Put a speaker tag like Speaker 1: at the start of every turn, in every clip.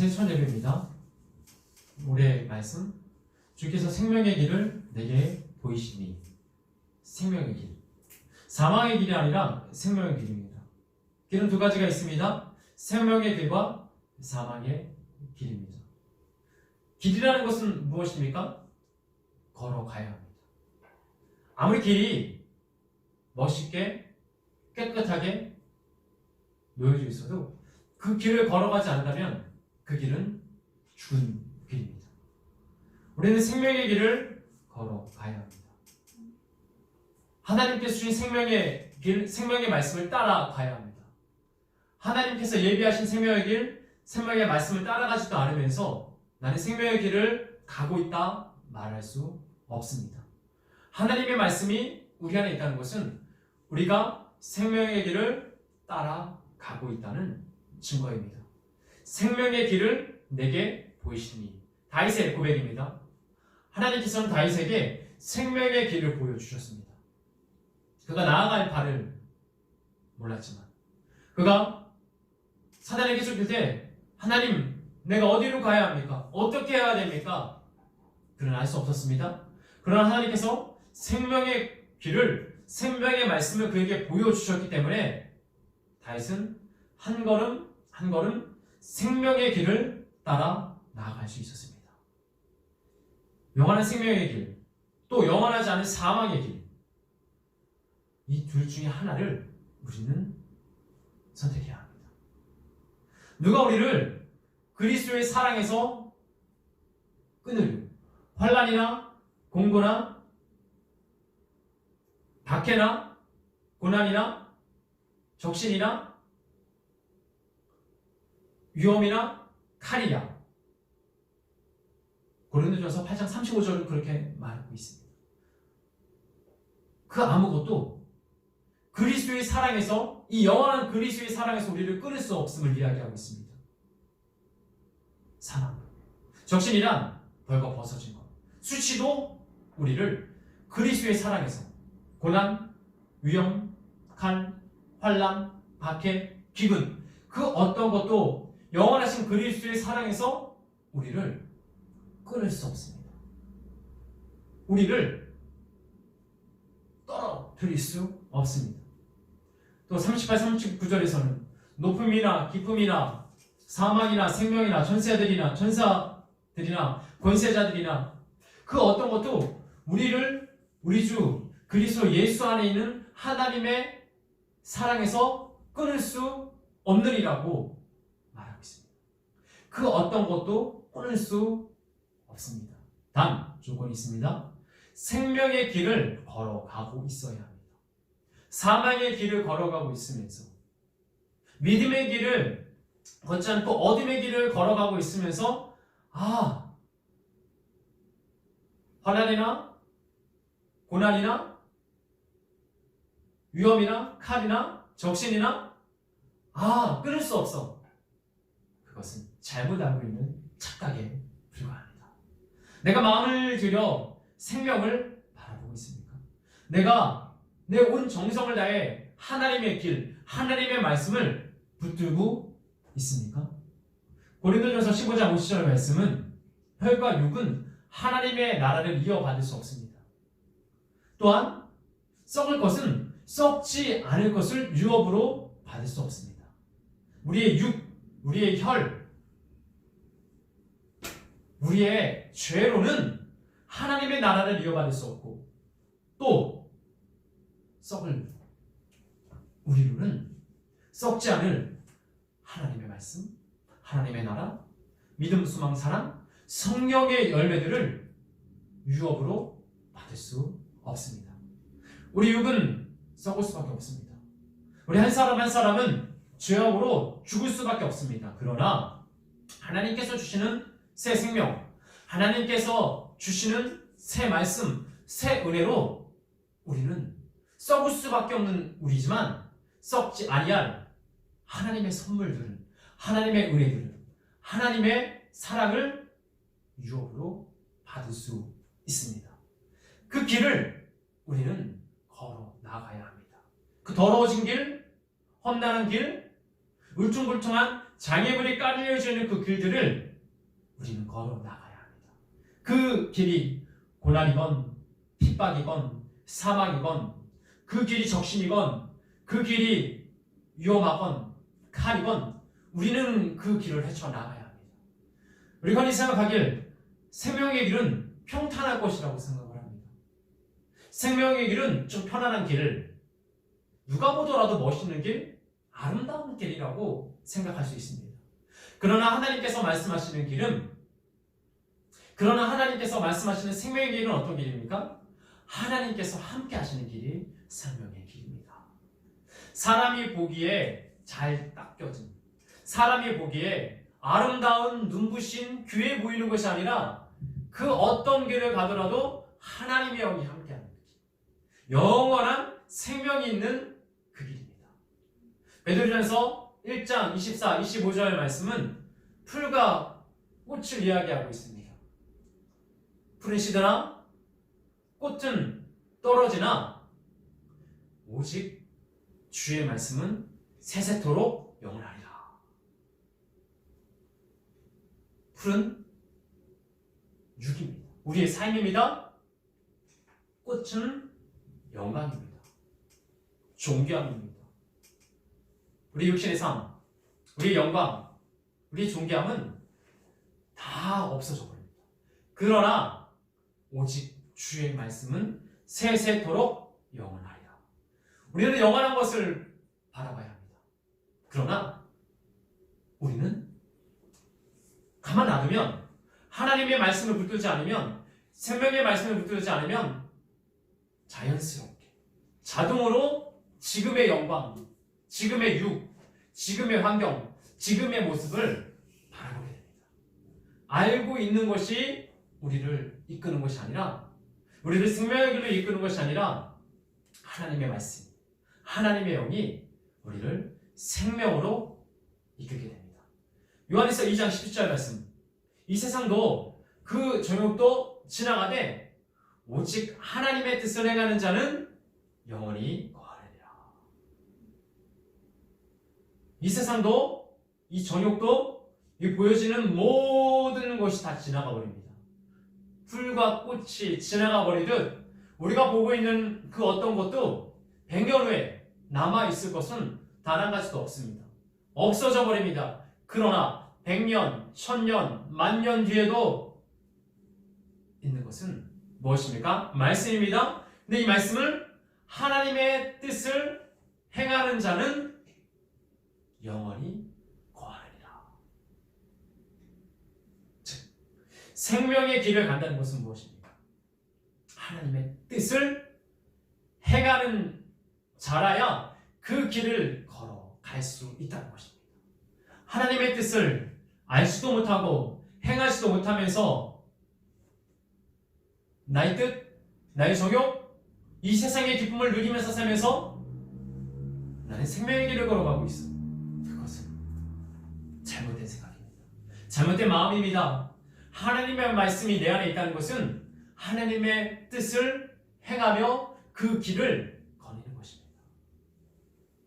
Speaker 1: 세천 예배입니다. 올해 말씀 주께서 생명의 길을 내게 보이시니 생명의 길 사망의 길이 아니라 생명의 길입니다. 길은 두 가지가 있습니다. 생명의 길과 사망의 길입니다. 길이라는 것은 무엇입니까? 걸어가야 합니다. 아무리 길이 멋있게 깨끗하게 놓여져 있어도 그 길을 걸어가지 않는다면 그 길은 죽은 길입니다. 우리는 생명의 길을 걸어가야 합니다. 하나님께서 주신 생명의 길, 생명의 말씀을 따라가야 합니다. 하나님께서 예비하신 생명의 길, 생명의 말씀을 따라가지도 않으면서 나는 생명의 길을 가고 있다 말할 수 없습니다. 하나님의 말씀이 우리 안에 있다는 것은 우리가 생명의 길을 따라가고 있다는 증거입니다. 생명의 길을 내게 보이시니 다윗의 고백입니다. 하나님께서는 다윗에게 생명의 길을 보여주셨습니다. 그가 나아갈 바를 몰랐지만 그가 사단에게 쫓길 때 하나님 내가 어디로 가야 합니까? 어떻게 해야 됩니까? 그는 알 수 없었습니다. 그러나 하나님께서 생명의 길을 생명의 말씀을 그에게 보여주셨기 때문에 다윗은 한 걸음 한 걸음 생명의 길을 따라 나아갈 수 있었습니다. 영원한 생명의 길, 또 영원하지 않은 사망의 길. 이 둘 중에 하나를 우리는 선택해야 합니다. 누가 우리를 그리스도의 사랑에서 끊으려 환란이나 공고나 박해나 고난이나 적신이나 위험이나 칼이야. 고린도전서 8장 35절은 그렇게 말하고 있습니다. 그 아무것도 그리스도의 사랑에서 이 영원한 그리스도의 사랑에서 우리를 끊을 수 없음을 이야기하고 있습니다. 사랑. 적신이란 벌거 벗어진 것. 수치도 우리를 그리스도의 사랑에서 고난, 위험, 칼, 환란, 박해, 기근 그 어떤 것도 영원하신 그리스도의 사랑에서 우리를 끊을 수 없습니다. 우리를 떨어뜨릴 수 없습니다. 또 38, 39절에서는 높음이나 기쁨이나 사망이나 생명이나 전세들이나 전사들이나 권세자들이나 그 어떤 것도 우리를 우리 주 그리스도 예수 안에 있는 하나님의 사랑에서 끊을 수 없느니라고. 그 어떤 것도 끊을 수 없습니다. 단 조건이 있습니다. 생명의 길을 걸어가고 있어야 합니다. 사망의 길을 걸어가고 있으면서 믿음의 길을 걷지 않고 어둠의 길을 걸어가고 있으면서 아 환란이나 고난이나 위험이나 칼이나 적신이나 아 끊을 수 없어 그것은 잘못 알고 있는 착각에 불과합니다. 내가 마음을 들여 생명을 바라보고 있습니까? 내가 내 온 정성을 다해 하나님의 길, 하나님의 말씀을 붙들고 있습니까? 고린도전서 15장 50절 말씀은 혈과 육은 하나님의 나라를 이어받을 수 없습니다. 또한 썩을 것은 썩지 않을 것을 유업으로 받을 수 없습니다. 우리의 육, 우리의 혈, 우리의 죄로는 하나님의 나라를 이어받을 수 없고 또 썩을 우리로는 썩지 않을 하나님의 말씀, 하나님의 나라, 믿음, 소망, 사랑, 성령의 열매들을 유업으로 받을 수 없습니다. 우리 육은 썩을 수밖에 없습니다. 우리 한 사람 한 사람은 죄악으로 죽을 수밖에 없습니다. 그러나 하나님께서 주시는 새 생명, 하나님께서 주시는 새 말씀, 새 은혜로 우리는 썩을 수밖에 없는 우리지만 썩지 아니할 하나님의 선물들은 하나님의 은혜들은 하나님의 사랑을 유업으로 받을 수 있습니다. 그 길을 우리는 걸어 나가야 합니다. 그 더러워진 길, 험난한 길, 울퉁불퉁한 장애물이 깔려져 있는 그 길들을 우리는 걸어 나가야 합니다. 그 길이 고난이건 핍박이건 사망이건 그 길이 적신이건 그 길이 위험하건 칼이건 우리는 그 길을 헤쳐나가야 합니다. 우리가 이 생각하길 생명의 길은 평탄할 것이라고 생각을 합니다. 생명의 길은 좀 편안한 길을 누가 보더라도 멋있는 길, 아름다운 길이라고 생각할 수 있습니다. 그러나 하나님께서 말씀하시는 길은 그러나 하나님께서 말씀하시는 생명의 길은 어떤 길입니까? 하나님께서 함께 하시는 길이 생명의 길입니다. 사람이 보기에 잘 닦여진 사람이 보기에 아름다운 눈부신 귀해 보이는 것이 아니라 그 어떤 길을 가더라도 하나님의 영이 함께하는 길. 영원한 생명이 있는 그 길입니다. 베드로전서 1장 24, 25절 말씀은 풀과 꽃을 이야기하고 있습니다. 풀은 시드나 꽃은 떨어지나 오직 주의 말씀은 세세토록 영원하리라. 풀은 육입니다. 우리의 삶입니다. 꽃은 영광입니다. 존귀함입니다. 우리 육신의 삶, 우리의 영광, 우리의 존귀함은 다 없어져 버립니다. 그러나 오직 주의 말씀은 세세토록 영원하리라. 우리는 영원한 것을 바라봐야 합니다. 그러나 우리는 가만 놔두면 하나님의 말씀을 붙들지 않으면 생명의 말씀을 붙들지 않으면 자연스럽게 자동으로 지금의 영광, 지금의 육, 지금의 환경, 지금의 모습을 바라보게 됩니다. 알고 있는 것이 우리를 이끄는 것이 아니라 우리를 생명의 길로 이끄는 것이 아니라 하나님의 말씀, 하나님의 영이 우리를 생명으로 이끌게 됩니다. 요한에서 2장 17절 말씀. 이 세상도 그 저녁도 지나가되 오직 하나님의 뜻을 행하는 자는 영원히 거하리라. 이 세상도 이 저녁도 이 보여지는 모든 것이 다 지나가 버립니다. 풀과 꽃이 지나가 버리듯 우리가 보고 있는 그 어떤 것도 100년 후에 남아 있을 것은 단 한 가지도 없습니다. 없어져 버립니다. 그러나 100년, 1000년, 만년 뒤에도 있는 것은 무엇입니까? 말씀입니다. 근데 이 말씀을 하나님의 뜻을 행하는 자는 영원히 거하리라. 즉, 생명의 길을 간다는 것은 무엇입니까? 하나님의 뜻을 행하는 자라야 그 길을 걸어갈 수 있다는 것입니다. 하나님의 뜻을 알 수도 못하고 행하지도 못하면서 나의 뜻, 나의 정욕, 이 세상의 기쁨을 누리면서 살면서 나는 생명의 길을 걸어가고 있어. 그것은 잘못된 생각입니다. 잘못된 마음입니다. 하나님의 말씀이 내 안에 있다는 것은 하나님의 뜻을 행하며 그 길을 거니는 것입니다.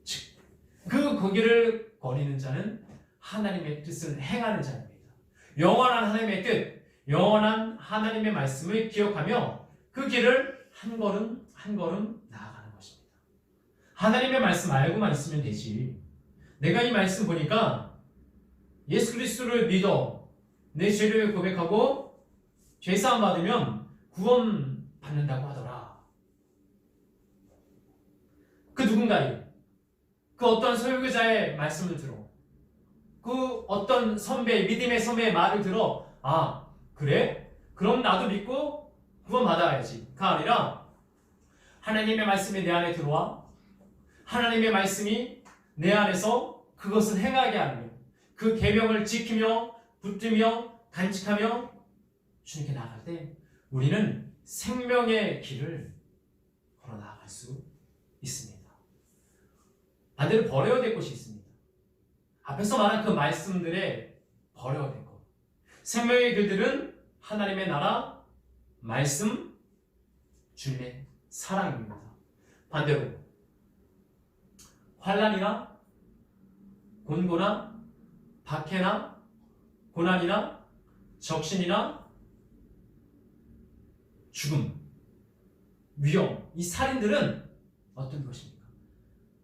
Speaker 1: 즉, 그 거기를 거니는 자는 하나님의 뜻을 행하는 자입니다. 영원한 하나님의 뜻, 영원한 하나님의 말씀을 기억하며 그 길을 한 걸음 한 걸음 나아가는 것입니다. 하나님의 말씀 알고만 있으면 되지. 내가 이 말씀 보니까 예수 그리스도를 믿어 내 죄를 고백하고 죄사함 받으면 구원 받는다고 하더라. 그 누군가에 그 어떤 소유자의 말씀을 들어. 그 어떤 선배 믿음의 선배의 말을 들어 아 그래? 그럼 나도 믿고 구원 받아야지가 아니라 하나님의 말씀이 내 안에 들어와. 하나님의 말씀이 내 안에서 그것을 행하게 하며 그 계명을 지키며 붙들며 간직하며 주님께 나아갈 때 우리는 생명의 길을 걸어 나아갈 수 있습니다. 반대로 버려야 될 것이 있습니다. 앞에서 말한 그 말씀들에 버려야 될 것. 생명의 길들은 하나님의 나라, 말씀, 주님의 사랑입니다. 반대로 환란이나 곤고나 박해나 고난이나 적신이나 죽음, 위험, 이 살인들은 어떤 것입니까?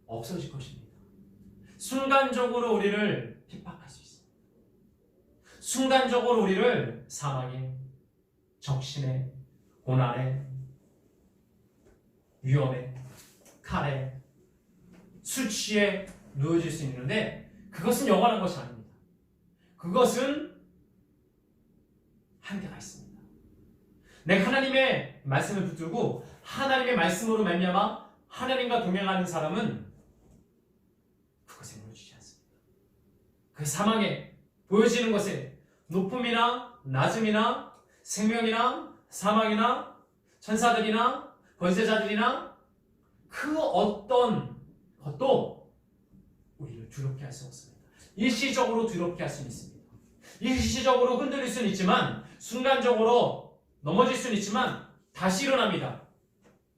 Speaker 1: 없어질 것입니다. 순간적으로 우리를 핍박할 수 있습니다. 순간적으로 우리를 사망에, 적신에, 고난에, 위험에, 칼에, 술 취해 누워질 수 있는데 그것은 영원한 것이 아닙니다. 그것은 한계가 있습니다. 내가 하나님의 말씀을 붙들고 하나님의 말씀으로 말미암아 하나님과 동행하는 사람은 그것에 무너지지 않습니다. 그 사망에 보여지는 것에 높음이나 낮음이나 생명이나 사망이나 천사들이나 권세자들이나 그 어떤 것도 우리를 두렵게 할 수 없습니다. 일시적으로 두렵게 할 수는 있습니다. 일시적으로 흔들릴 수는 있지만 순간적으로 넘어질 수는 있지만 다시 일어납니다.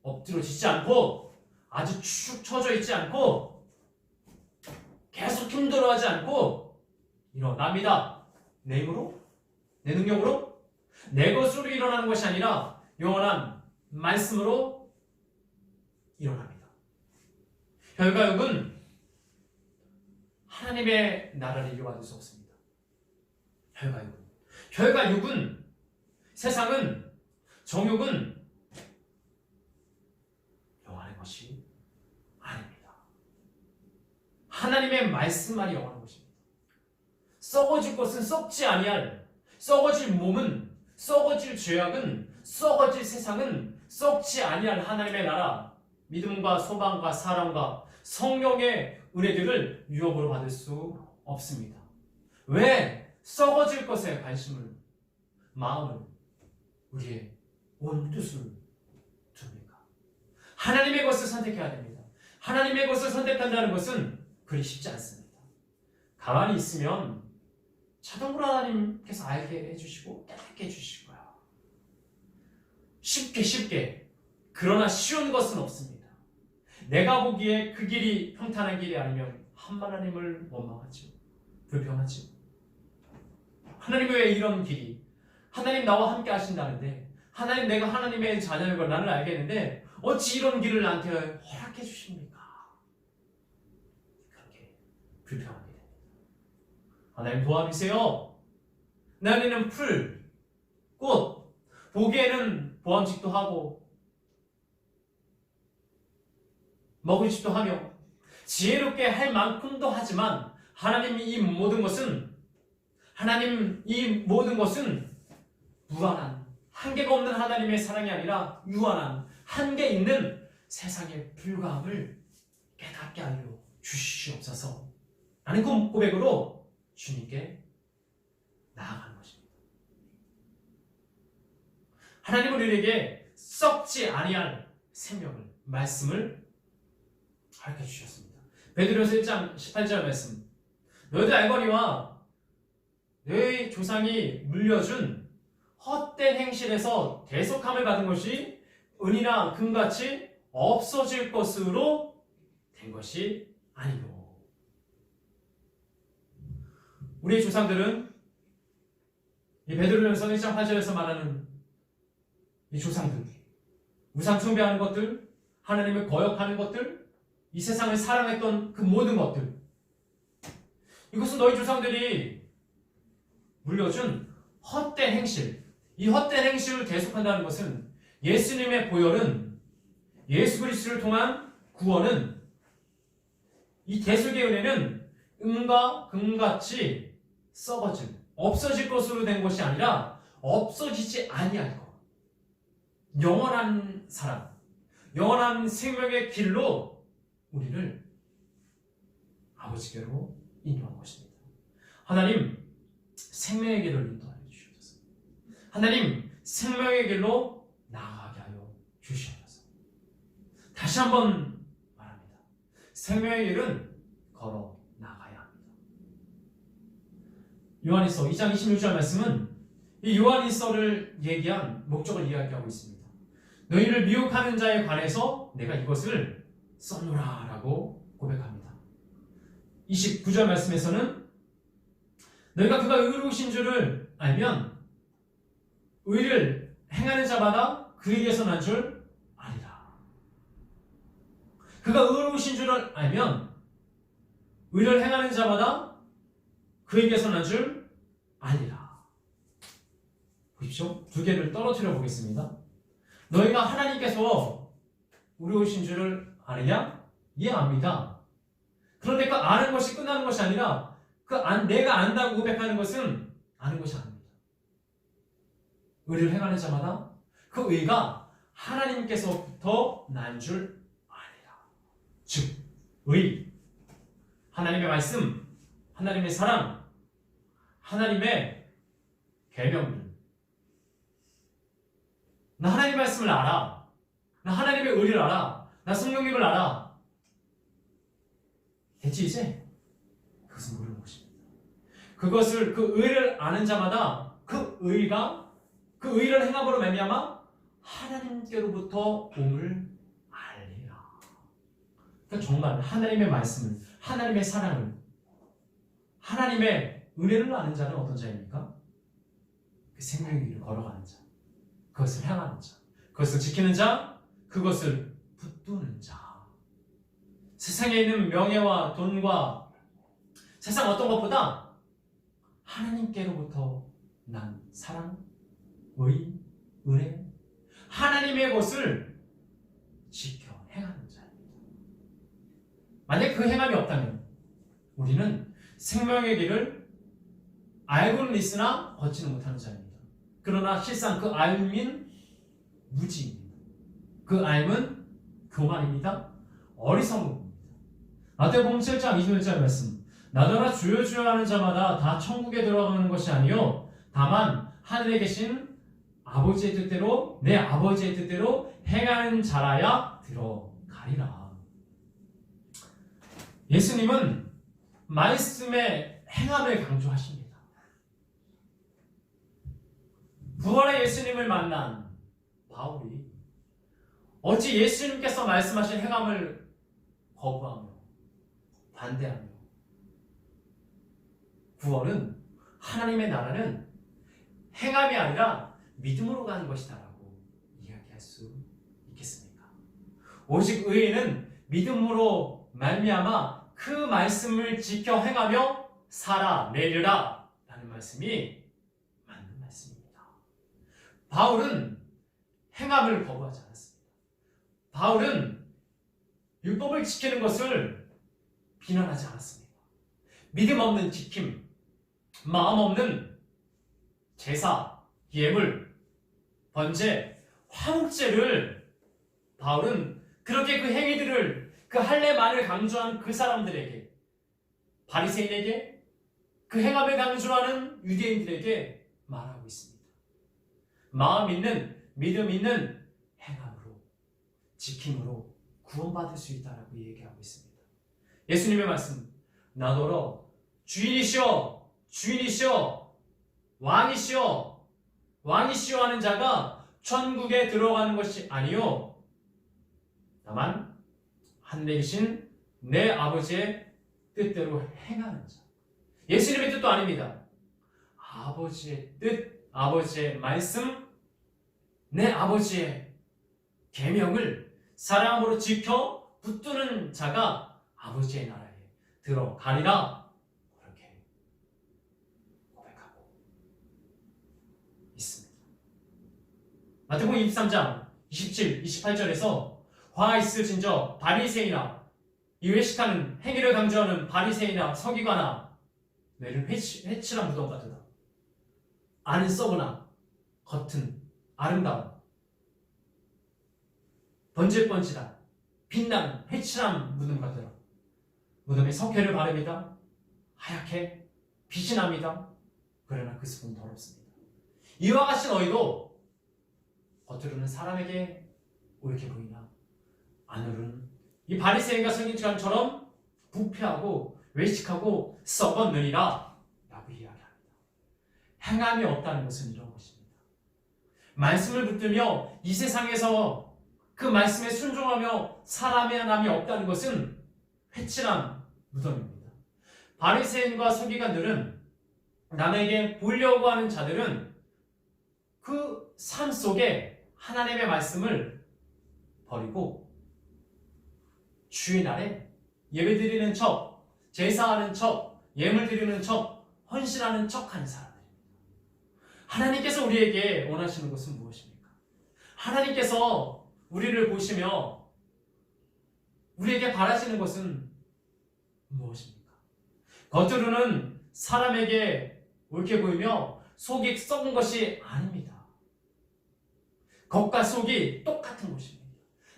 Speaker 1: 엎드려지지 않고 아주 축 처져 있지 않고 계속 힘들어하지 않고 일어납니다. 내 힘으로? 내 능력으로? 내 것으로 일어나는 것이 아니라 영원한 말씀으로 일어납니다. 결과육은 하나님의 나라를 이루어받을 수 없습니다. 결과육은 결과육은 세상은 정욕은 영원한 것이 아닙니다. 하나님의 말씀만이 영원한 것입니다. 썩어질 것은 썩지 아니할 썩어질 몸은 썩어질 죄악은 썩어질 세상은 썩지 아니할 하나님의 나라 믿음과 소망과 사랑과 성령의 은혜들을 유업으로 받을 수 없습니다. 왜 썩어질 것에 관심을 마음을 우리의 온 뜻을 둡니까? 하나님의 것을 선택해야 됩니다. 하나님의 것을 선택한다는 것은 그리 쉽지 않습니다. 가만히 있으면 자동으로 하나님께서 알게 해주시고 깨닫게 해주실 거예요. 쉽게 쉽게 그러나 쉬운 것은 없습니다. 내가 보기에 그 길이 평탄한 길이 아니면 한 하나님을 원망하지 불평하지 하나님 왜 이런 길이 하나님 나와 함께 하신다는데 하나님 내가 하나님의 자녀인 걸 나는 알겠는데 어찌 이런 길을 나한테 허락해 주십니까? 그렇게 불평하게 됩니다. 하나님 도와주세요. 나는 풀, 꽃, 보기에는 보암직도 하고 먹을짓도 하며 지혜롭게 할 만큼도 하지만 하나님이 이 모든 것은 하나님 이 모든 것은 무한한 한계가 없는 하나님의 사랑이 아니라 유한한 한계 있는 세상의 불가함을 깨닫게 하여 주시옵소서 라는 그 고백으로 주님께 나아가는 것입니다. 하나님은 우리에게 썩지 아니할 생명을 말씀을 가르쳐 주셨습니다. 베드로서 1장 18절 말씀. 너희들 알거니와 너희 조상이 물려준 헛된 행실에서 대속함을 받은 것이 은이나 금같이 없어질 것으로 된 것이 아니고. 우리 조상들은 이 베드로전서 1장 8절에서 말하는 이 조상들, 우상 숭배하는 것들, 하나님을 거역하는 것들, 이 세상을 사랑했던 그 모든 것들. 이것은 너희 조상들이 물려준 헛된 행실. 이 헛된 행실을 대속한다는 것은 예수님의 보혈은 예수 그리스도를 통한 구원은 이 대속의 은혜는 은과 금같이 썩어질, 없어질 것으로 된 것이 아니라 없어지지 아니할 것. 영원한 사람, 영원한 생명의 길로 우리를 아버지께로 인도한 것입니다. 하나님 생명의 길을 인도하여 주시옵소서. 하나님 생명의 길로 나아가게 하여 주시옵소서. 다시 한번 말합니다. 생명의 길은 걸어 나가야 합니다. 요한일서 2장 26절 말씀은 이 요한일서를 얘기한 목적을 이야기하고 있습니다. 너희를 미혹하는 자에 관해서 내가 이것을 써노라 라고 고백합니다. 29절 말씀에서는 너희가 그가 의로우신 줄을 알면 의를 행하는 자마다 그에게서 난 줄 아니라. 그가 의로우신 줄을 알면 의를 행하는 자마다 그에게서 난 줄 아니라. 보십시오. 두 개를 떨어뜨려 보겠습니다. 너희가 하나님께서 의로우신 줄을 아느냐? 예, 압니다. 그런데 그 아는 것이 끝나는 것이 아니라 그 안, 내가 안다고 고백하는 것은 아는 것이 아닙니다. 의를 행하는 자마다 그 의가 하나님께서부터 난 줄 아니라. 즉, 의, 하나님의 말씀, 하나님의 사랑, 하나님의 계명들. 나 하나님의 말씀을 알아. 나 하나님의 의를 알아. 나 성령님을 알아. 됐지 이제? 그것은 모르는 것입니다. 그것을 그 의를 아는 자마다 그 의가 그 의를 행함으로 말미암아 하나님께로부터 옴을 알리라. 그러니까 정말 하나님의 말씀을 하나님의 사랑을 하나님의 은혜를 아는 자는 어떤 자입니까? 그 생명의 길을 걸어가는 자, 그것을 향하는 자, 그것을 지키는 자, 그것을 붙드는 자. 세상에 있는 명예와 돈과 세상 어떤 것보다 하나님께로부터 난 사랑, 의, 은혜, 하나님의 것을 지켜 행하는 자입니다. 만약 그 행함이 없다면 우리는 생명의 길을 알고는 있으나 걷지는 못하는 자입니다. 그러나 실상 그 알민 무지입니다. 그 알은 교만입니다. 어리석음입니다. 마태복음 7장 21절 말씀 나더러 주여 주여 하는 자마다 다 천국에 들어가는 것이 아니요 다만 하늘에 계신 아버지의 뜻대로 내 아버지의 뜻대로 행하는 자라야 들어가리라. 예수님은 말씀의 행함을 강조하십니다. 부활의 예수님을 만난 바울이 어찌 예수님께서 말씀하신 행함을 거부하며 반대하며 구원은 하나님의 나라는 행함이 아니라 믿음으로 가는 것이다라고 이야기할 수 있겠습니까? 오직 의인은 믿음으로 말미암아 그 말씀을 지켜 행하며 살아내리라 라는 말씀이 맞는 말씀입니다. 바울은 행함을 않았습니다. 바울은 율법을 지키는 것을 비난하지 않았습니다. 믿음 없는 지킴, 마음 없는 제사, 예물, 번제, 화목제를 바울은 그렇게 그 행위들을 그 할례만을 강조한 그 사람들에게 바리새인에게 그 행함을 강조하는 유대인들에게 말하고 있습니다. 마음 있는 믿음 있는 지킴으로 구원받을 수 있다라고 얘기하고 있습니다. 예수님의 말씀 나더러 주인이시여 주인이시여 왕이시여 왕이시여 하는 자가 천국에 들어가는 것이 아니요. 다만 하늘에 계신 내 아버지의 뜻대로 행하는 자. 예수님의 뜻도 아닙니다. 아버지의 뜻 아버지의 말씀 내 아버지의 계명을 사랑으로 지켜 붙드는 자가 아버지의 나라에 들어가리라 그렇게 고백하고 있습니다. 마태복음 23장 27, 28절에서 화 있을진저 바리새이나 이 외식하는 행위를 강조하는 바리새이나 서기관아 뇌를 회치, 회칠한 무덤 같으다. 안은 썩으나 겉은 아름다운 번질번질한 빛나는 회칠한 무덤 같더라. 무덤에 석회를 바릅니다. 하얗게 빛이 납니다. 그러나 그 속은 더럽습니다. 이와 같이 너희도 겉으로는 사람에게 옳게 보이나 안으로는 이 바리새인과 성인처럼 부패하고 외식하고 썩었느니라 라고 이야기합니다. 행함이 없다는 것은 이런 것입니다. 말씀을 붙들며 이 세상에서 그 말씀에 순종하며 사람의 남이 없다는 것은 회칠한 무덤입니다. 바리새인과 서기관들은 남에게 보려고 하는 자들은 그 삶 속에 하나님의 말씀을 버리고 주의 날에 예배 드리는 척, 제사하는 척, 예물 드리는 척, 헌신하는 척 하는 사람들입니다. 하나님께서 우리에게 원하시는 것은 무엇입니까? 하나님께서 우리를 보시며 우리에게 바라시는 것은 무엇입니까? 겉으로는 사람에게 옳게 보이며 속이 썩은 것이 아닙니다. 겉과 속이 똑같은 것입니다.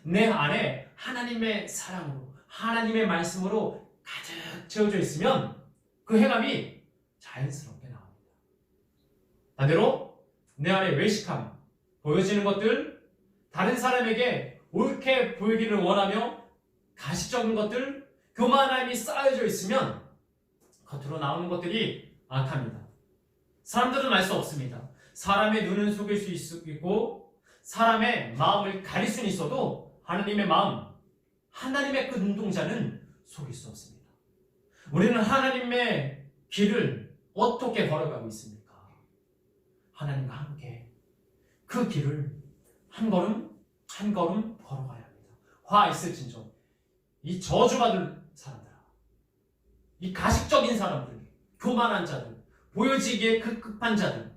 Speaker 1: 내 안에 하나님의 사랑으로, 하나님의 말씀으로 가득 채워져 있으면 그 행함이 자연스럽게 나옵니다. 반대로 내 안에 외식함, 보여지는 것들, 다른 사람에게 옳게 보이기를 원하며 가식적인 것들, 교만함이 쌓여져 있으면 겉으로 나오는 것들이 악합니다. 사람들은 알 수 없습니다. 사람의 눈은 속일 수 있고 사람의 마음을 가릴 수는 있어도 하나님의 마음, 하나님의 그 눈동자는 속일 수 없습니다. 우리는 하나님의 길을 어떻게 걸어가고 있습니까? 하나님과 함께 그 길을 한 걸음 한 걸음 걸어가야 합니다. 화 있을진저 이 저주받을 사람들, 이 가식적인 사람들, 교만한 자들, 보여지기에 급급한 자들,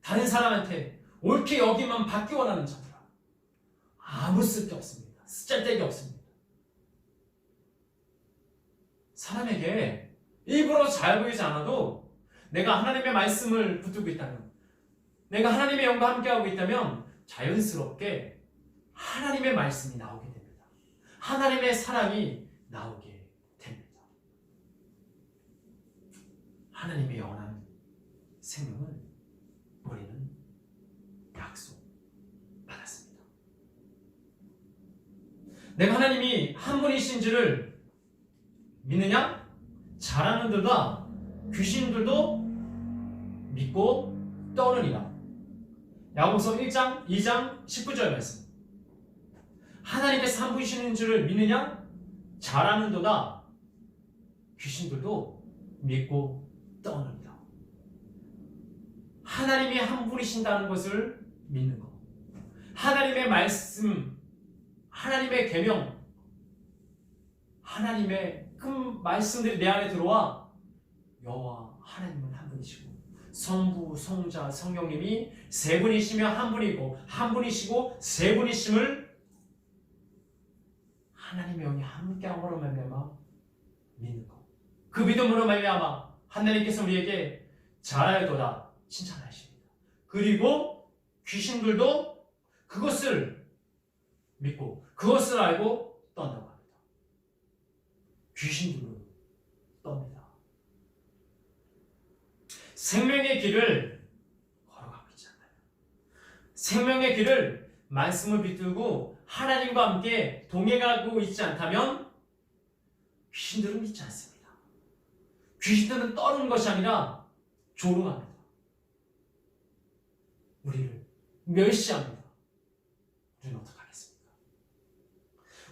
Speaker 1: 다른 사람한테 옳게 여기만 받기 원하는 자들 아무 쓸데 없습니다. 쓰잘데기 없습니다. 사람에게 일부러 잘 보이지 않아도 내가 하나님의 말씀을 붙들고 있다면 내가 하나님의 영과 함께하고 있다면 자연스럽게 하나님의 말씀이 나오게 됩니다. 하나님의 사랑이 나오게 됩니다. 하나님의 영원한 생명을 우리는 약속 받았습니다. 내가 하나님이 한 분이신 줄을 믿느냐? 잘하는 들과 귀신들도 믿고 떠느니라. 야고보서 1장 2장 19절 말씀. 하나님께서 한 분이시는 줄을 믿느냐? 잘하는 도다 귀신들도 믿고 떠느니라. 하나님이 한 분이신다는 것을 믿는 것. 하나님의 말씀, 하나님의 계명, 하나님의 그 말씀들이 내 안에 들어와 여호와 하나님은 한 분이시고 성부, 성자, 성령님이 세 분이시며 한 분이고 한 분이시고 세 분이심을 하나님의 영이 함께 함으로 말미암아 믿는 것. 그 믿음으로 말미암아 하나님께서 우리에게 잘하여도다 칭찬하십니다. 그리고 귀신들도 그것을 믿고 그것을 알고 떤다고 합니다. 귀신들은 떱니다. 생명의 길을 걸어가고 있지 않나요? 생명의 길을 말씀을 붙들고 하나님과 함께 동행하고 있지 않다면 귀신들은 믿지 않습니다. 귀신들은 떠는 것이 아니라 조롱합니다. 우리를 멸시합니다. 우리는 어떡하겠습니까?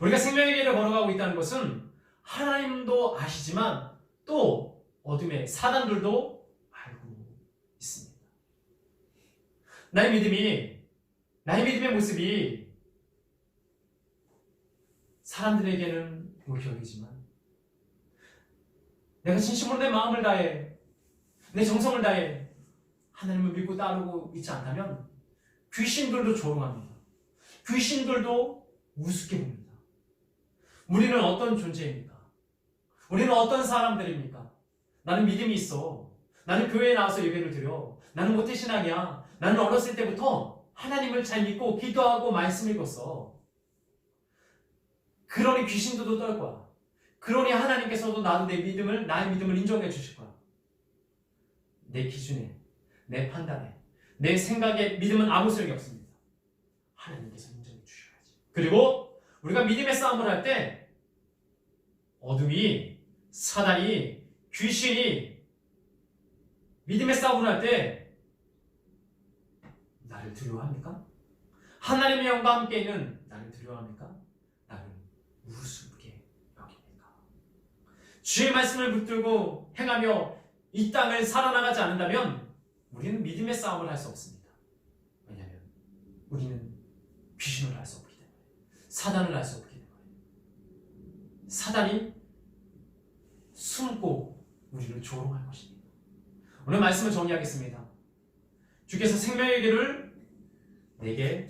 Speaker 1: 우리가 생명의 길을 걸어가고 있다는 것은 하나님도 아시지만 또 어둠의 사단들도 알고 있습니다. 나의 믿음이, 나의 믿음의 모습이 사람들에게는 무기력이지만 내가 진심으로 내 마음을 다해, 내 정성을 다해 하나님을 믿고 따르고 있지 않다면 귀신들도 조롱합니다. 귀신들도 우습게 봅니다. 우리는 어떤 존재입니까? 우리는 어떤 사람들입니까? 나는 믿음이 있어. 나는 교회에 나와서 예배를 드려. 나는 모태신앙이야. 나는 어렸을 때부터 하나님을 잘 믿고 기도하고 말씀 읽었어. 그러니 귀신들도 떨 거야. 그러니 하나님께서도 내 믿음을, 나의 믿음을 인정해 주실 거야. 내 기준에, 내 판단에, 내 생각에 믿음은 아무 소용이 없습니다. 하나님께서 인정해 주셔야지. 그리고 우리가 믿음의 싸움을 할 때 어둠이, 사단이, 귀신이 믿음의 싸움을 할 때 두려워합니까? 하나님의 영과 함께 있는 나를 두려워합니까? 나를 우습게 여깁니까? 주의 말씀을 붙들고 행하며 이 땅을 살아나가지 않는다면 우리는 믿음의 싸움을 할 수 없습니다. 왜냐하면 우리는 귀신을 알 수 없기 때문에 사단을 알 수 없기 때문에 사단이 숨고 우리를 조롱할 것입니다. 오늘 말씀을 정리하겠습니다. 주께서 생명의 길을 내게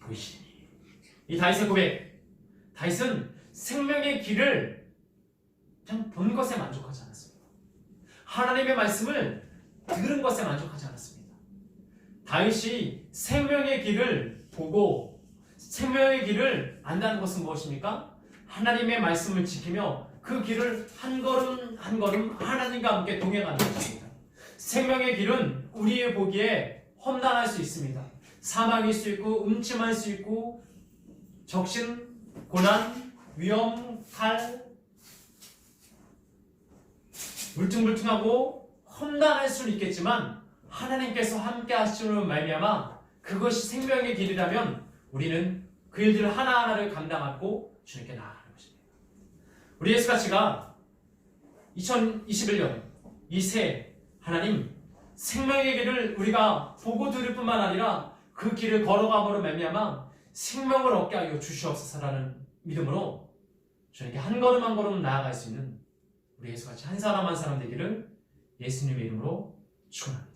Speaker 1: 보이시니 이 다윗의 고백 다윗은 생명의 길을 그냥 본 것에 만족하지 않았습니다. 하나님의 말씀을 들은 것에 만족하지 않았습니다. 다윗이 생명의 길을 보고 생명의 길을 안다는 것은 무엇입니까? 하나님의 말씀을 지키며 그 길을 한 걸음 한 걸음 하나님과 함께 동행하는 것입니다. 생명의 길은 우리의 보기에 험난할 수 있습니다. 사망일 수 있고 음침할 수 있고 적신, 고난, 위험, 칼, 울퉁불퉁하고 험난할 수는 있겠지만 하나님께서 함께 하시는 말미암아 그것이 생명의 길이라면 우리는 그 일들 하나하나를 감당하고 주님께 나아가는 것입니다. 우리 예수가치가 2021년 이 새 하나님 생명의 길을 우리가 보고 들을 뿐만 아니라 그 길을 걸어감으로 말미암아 생명을 얻게 하여 주시옵소서라는 믿음으로 주님께 한 걸음 한 걸음 나아갈 수 있는 우리 예수같이 한 사람 한 사람 되기를 예수님의 이름으로 축원합니다.